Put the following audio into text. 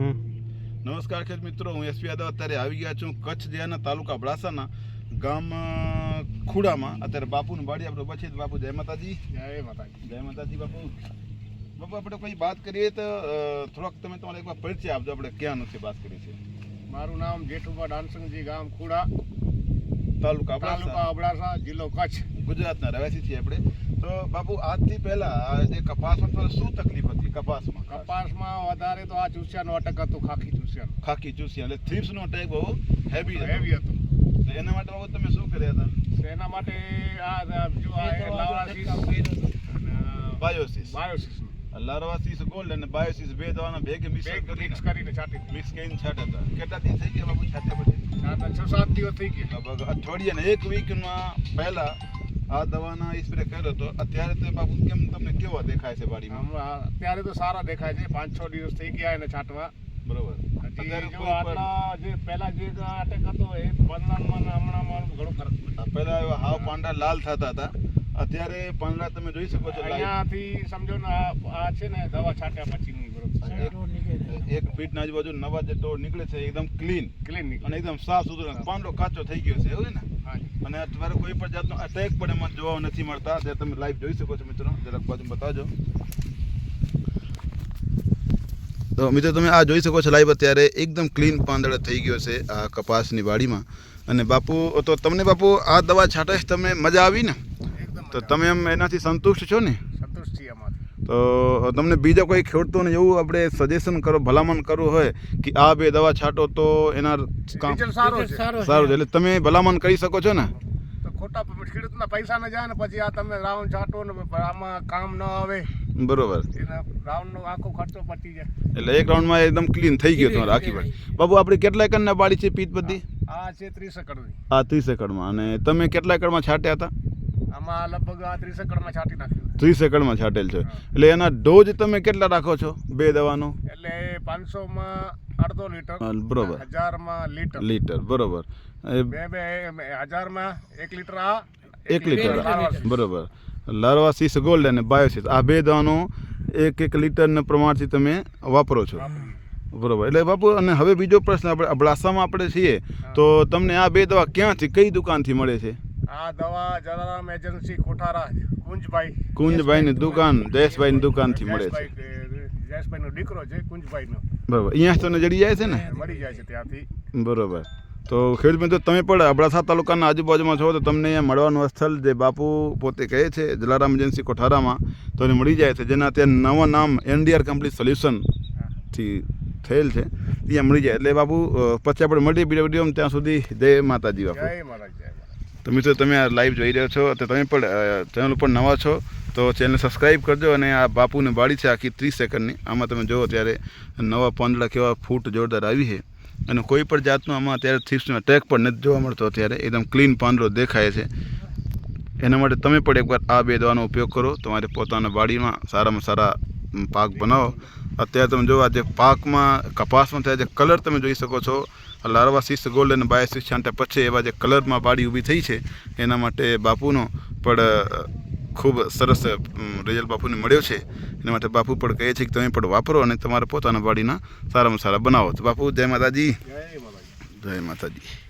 નમસ્કાર ખેત મિત્રો હું એસપી યાદવ અત્યારે આવી ગયા છું કચ્છ જિલ્લાના તાલુકા અબડાસાના ગામ ખુડામાં. અત્યારે બાપુનું વાડી આપણે પછી બાપુ જય માતાજી. જય માતાજી. જય માતાજી બાપુ. બાપુ આપણે કોઈ વાત કરીએ તો થોડોક તમે તમારે એકવાર પરિચય આપજો. આપણે ક્યાંનું છે વાત કરીએ છીએ? મારું નામ જેઠુબા ડાનસંગજી ગામ ખુડા. તાલુકા તાલુકા અબડાસા જિલ્લો કચ્છ. ગુજરાતના રહેવાસી છીએ આપણે. તો બાપુ આજથી પહેલા આ જે કપાસમાં તમારે શું તકલીફ હતી? કપાસમાં કપાસમાં વધારે તો આ ચૂસિયાનો અટક હતો ખાખી ચૂસિયાનો. ખાખી ચૂસિયા એટલે થ્રીપ્સનો અટેક બહુ હેવી હેવી હતો. તો એના માટે બાબત તમે શું કર્યા હતા? એના માટે આ જો આ લાવાસીસ બાયોસિસ બાયોસિસનું. લાર્વાસીસ ગોલ્ડ અને બાયોસિસ બે દવાના ભેગે મિક્સ કરીને. મિક્સ કરીને છાંટી મિક્સ કરીને કેટલા દિવસ થઈ ગયા બાબુ છાંટ્યા પછી છ સાત દિવસ થઈ ગયા. લગભગ અઠવાડિયા ને એક વીકમાં પહેલા આ દવાના સ્પ્રે કર્યો તો અત્યારે તો બાબુ કેમ તમને કેવા દેખાય છે વાડીમાં અત્યારે તો સારા દેખાય છે. પાંચ છ દિવસ થઈ ગયા એને છાંટવા. બરોબર. આટલા જે પહેલા જે અટેક હતો એ પંદરમાં ને હમણાંમાં ઘણો ફરક પહેલા એવા હાવ પાંડા લાલ થતા હતા. અત્યારે પાંદડા તમે જોઈ શકો છો અહીંયાથી સમજો ને આ આ છે ને દવા છાંટ્યા પછીની બરોબર એક- એક ફીટ ના આજુબાજુ નવા જે ટોળ નીકળે છે એકદમ ક્લીન ક્લીન અને એકદમ સાફ સુથરો. પાંદડો કાચો થઈ ગયો છે એવું ને? અને અત્યારે કોઈ પણ જાતનો અટેક પણ એમાં જોવા નથી મળતા. જે તમે લાઈવ જોઈ શકો છો મિત્રો. જરાક બાજુ બતાવજો. તો મિત્રો તમે આ જોઈ શકો છો લાઈવ અત્યારે એકદમ ક્લીન પાંદડા થઈ ગયો છે આ કપાસની વાડીમાં. અને બાપુ તો તમને બાપુ આ દવા છાંટે તમને મજા આવી ને? તો તમે એમ એનાથી સંતુષ્ટ છો ને? સંતુષ્ટ છીએ અમારી તો તમને બીજા કોઈ ખેડૂતોને એવું આપણે સજેશન કરો ભલામણ કરવું હોય કે આ બે દવા છાંટો તો એના કામ સારું સારો છે. સારું છે. એટલે તમે ભલામણ કરી શકો છો ને? તો ખોટા ખેડૂતના પૈસા ન જાય ને પછી આ તમે રાઉન્ડ છાંટો ને આમાં કામ ન આવે. બરોબર. એના રાઉન્ડનો આખો ખર્ચો પતી જાય. એટલે એક રાઉન્ડમાં એકદમ ક્લીન થઈ ગયો તમારે આખી વાડી બાબુ આપણે કેટલા એકરના બાળી છે પીત બધી? આ છે ત્રીસ એકડની આ ત્રીસ એકડમાં અને તમે કેટલા એકડમાં છાંટ્યા હતા? આમાં લગભગ આ ત્રીસ એકડમાં છાંટી નાખ્યું ત્રીસ એકડમાં છાંટેલ છે. એટલે એના ડોઝ તમે કેટલા રાખો છો બે દવાનો? એટલે પાંચસોમાં અડધો લીટર બરોબર. હજારમાં લીટર. લીટર બરોબર. બે બે હજારમાં એક લીટર આ એક લીટર બરોબર લારવા સીસ ગોલ્ડ અને બાયોસીસ આ બે દવાનો એક એક લીટરના પ્રમાણથી તમે વાપરો છો. બરોબર. એટલે બાપુ અને હવે બીજો પ્રશ્ન આપણે અબડાસામાં આપણે છીએ તો તમને આ બે દવા ક્યાંથી કઈ દુકાનથી મળે છે? આ દવા જલારામ એજન્સી કોઠારા કુંજભાઈ. કુંજભાઈની દુકાન જયેશભાઈની દુકાનથી મળે છે. જયેશભાઈ જયેશભાઈનો દીકરો છે કુંજભાઈનો. બરોબર. અહીંયા જ તમને જડી જાય છે ને? મળી જાય છે ત્યાંથી. બરોબર. તો ખેડૂત મિત્રો તમે પણ અબડાસા તાલુકાના આજુબાજુમાં છો તો તમને અહીંયા મળવાનું સ્થળ જે બાપુ પોતે કહે છે જલારામ એજન્સી કોઠારામાં તો એને મળી જાય છે જેના ત્યાં નવા નામ એનડીઆર કમ્પ્લીટ સોલ્યુશનથી થયેલ છે ત્યાં મળી જાય. એટલે બાપુ પછી આપણે મળીએ બીજા ત્યાં સુધી જય માતાજી બાપુ. જય મહારાજ તો મિત્રો, તમે આ લાઈવ જોઈ રહ્યા છો તો તમે પણ ચેનલ ઉપર નવા છો, તો ચેનલ સબસ્ક્રાઈબ કરજો અને આ બાપુની વાડી છે આખી ત્રીસ સેકન્ડની આમાં તમે જુઓ ત્યારે નવા પાંદડા કેવા ફૂટ જોરદાર આવી છે. અને કોઈ પણ જાતનું આમાં અત્યારે થીપ્સનો ટેક પણ નથી જોવા મળતો અત્યારે. એકદમ ક્લીન પાંદડો દેખાય છે. એના માટે તમે પણ એકવાર આ બે દવાનો ઉપયોગ કરો. તમારે પોતાના વાડીમાં સારામાં સારા પાક બનાવો. અત્યારે તમે જોવા જે પાકમાં કપાસમાં થયા જે કલર તમે જોઈ શકો છો લારવા સિક્સ ગોલ્ડ અને બાય સિક્સ છાંટ્યા પછી એવા જે કલરમાં વાડી ઊભી થઈ છે એના માટે બાપુનો પણ ખૂબ સરસ રિઝલ્ટ બાપુને મળ્યો છે. એના માટે બાપુ પણ કહે છે કે તમે પણ વાપરો અને તમારા પોતાના વાડીના સારામાં સારા બનાવો. તો બાપુ જય માતાજી. જય માતાજી.